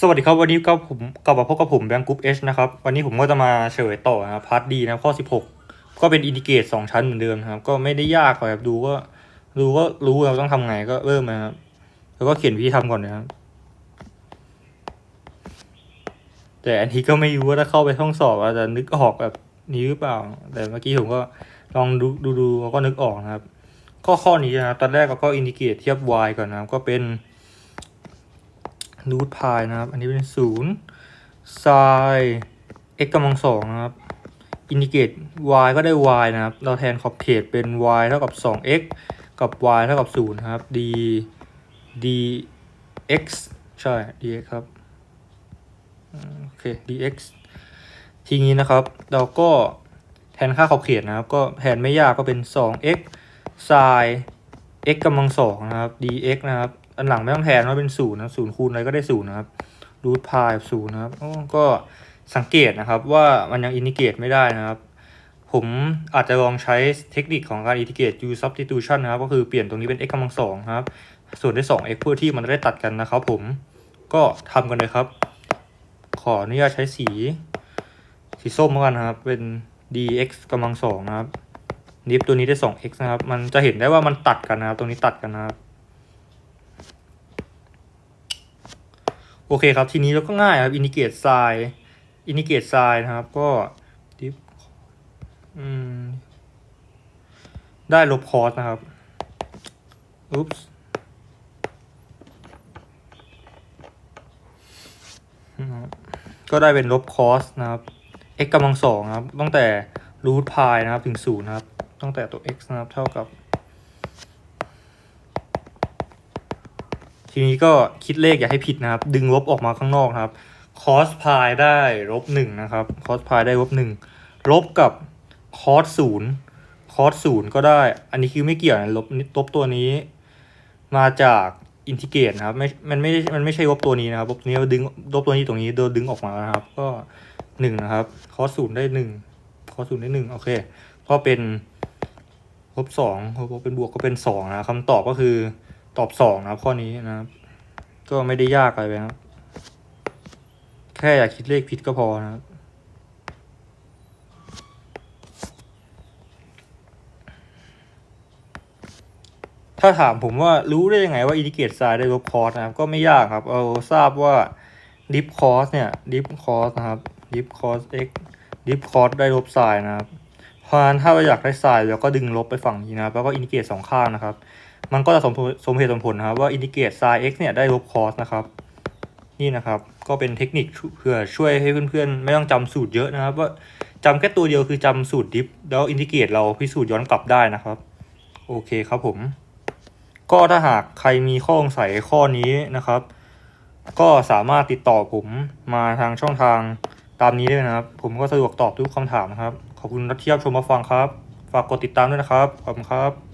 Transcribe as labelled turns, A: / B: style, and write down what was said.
A: สวัสดีครับ วันนี้ก็ผมกลับมาพบกับผมแบงค์กรุ๊ปเอชนะครับ วันนี้ผมก็จะมาเฉลยต่อนะครับพาร์ทดีนะข้อ 16 ก็เป็นอินดิเกตสองชั้นเหมือนเดิมครับ ก็ไม่ได้ยากหรอกครับดูก็ดูก็รู้เราต้องทำไงก็เริ่มนะครับแล้วก็เขียนวิธีทำก่อนนะครับ แต่อันนี้ก็ไม่รู้ว่าถ้าเข้าไปห้องสอบอาจจะนึกออกแบบนี้หรือเปล่า แต่เมื่อกี้ผมก็ลองดูดูดูแล้วก็นึกออกนะครับ ข้อข้อนี้นะครับตอนแรกเราก็อินดิเกตเทียบ y ก่อนนะครับก็เป็น รูทพายนะครับ อันนี้เป็นศูนย์ไซ x กำลังสองนะครับ อินดิเกต y ก็ได้ y นะครับ เราแทนขอบเขตเป็น y เท่ากับ 2x กับ y เท่ากับ0นะครับ d dx ใช่ dx ครับ โอเค dx ทีนี้นะครับ เราก็แทนค่าขอบเขตนะครับ ก็แทนไม่ยากก็เป็น 2x sin x กำลังสองนะครับ dx นะครับ อันหลังไม่ต้องแทนว่าเป็นศูนย์นะศูนย์คูณอะไรก็ได้ศูนย์นะครับรูทพายศูนย์นะครับก็สังเกตนะครับว่ามันยังอินทิเกรตไม่ได้นะครับ ผมอาจจะลองใช้เทคนิคของการอินทิเกรต u substitution นะครับ ก็คือเปลี่ยนตรงนี้เป็น x กำลังสองครับ ส่วนได้ 2x เพื่อที่มันจะได้ตัดกันนะครับผมก็ทำกันเลยครับ ขออนุญาตใช้สี สีส้มแล้วกันนะครับ เป็น dx กำลังสองนะครับนิฟตัวนี้ได้ 2x นะครับ มันจะเห็นได้ว่ามันตัดกันนะครับ ตรงนี้ตัดกันนะครับ โอเคครับ ทีนี้เราก็ง่ายครับอินดิเกตไซอินดิเกตไซนะครับก็ดิฟได้ลบคอสนะครับอุ๊ปส์นะครับก็ได้เป็นลบคอสนะครับ x กำลังสองนะครับ ตั้งแต่รูทพายนะครับ ถึงศูนย์นะครับ ตั้งแต่ตัว x นะครับ เท่ากับ ทีนี้ก็คิดเลขอย่าให้ผิดนะครับ ดึงลบออกมาข้างนอกครับ cos พายได้ลบหนึ่งนะครับ cos พายได้ลบหนึ่งลบกับ cos ศูนย์ cos ศูนย์ก็ได้ อันนี้คือไม่เกี่ยวนะลบลบตัวนี้ มาจากอินทิเกรตนะครับไม่มันไม่มันไม่ใช่ลบตัวนี้นะครับลบตัวนี้เราดึงลบตัวนี้ตรงนี้โดนดึงออกมานะครับ ก็หนึ่งนะครับ cos ศูนย์ได้หนึ่ง cos ศูนย์ได้หนึ่งโอเค ก็เป็นลบสองลบเป็นบวกก็เป็นสองนะคำตอบก็คือ ตอบสองนะครับข้อนี้นะครับก็ไม่ได้ยากอะไรนะครับ แค่อยากคิดเลขผิดก็พอนะครับถ้าถามผมว่ารู้ได้ยังไงว่าอินดิเกตไซด์ได้ลบคอสนะครับ ก็ไม่ยากครับเราทราบว่าดิฟคอสเนี่ยดิฟคอสนะครับดิฟคอส x ดิฟคอสได้ลบไซน์นะครับเพราะฉะนั้นถ้าเราอยากได้ไซน์เราก็ดึงลบไปฝั่งนี้นะครับแล้วก็อินดิเกตสองข้างนะครับ มันก็จะสมสมเหตุสมผลนะครับว่าอินดิเกรตไซน์ x เนี่ยได้ลบคอสนะครับ นี่นะครับ ก็เป็นเทคนิคเพื่อช่วยให้เพื่อนๆ ไม่ต้องจำสูตรเยอะนะครับ ว่าจำแค่ตัวเดียวคือจำสูตรดิฟ แล้วอินดิเกรตเราพิสูจน์ย้อนกลับได้นะครับ โอเคครับผม ก็ถ้าหากใครมีข้อสงสัยข้อนี้นะครับ ก็สามารถติดต่อผมมาทางช่องทางตามนี้ได้นะครับ ผมก็สะดวกตอบทุกคำถามนะครับ ขอบคุณที่รับชมมาฟังครับ ฝากกดติดตามด้วยนะครับ ขอบคุณครับ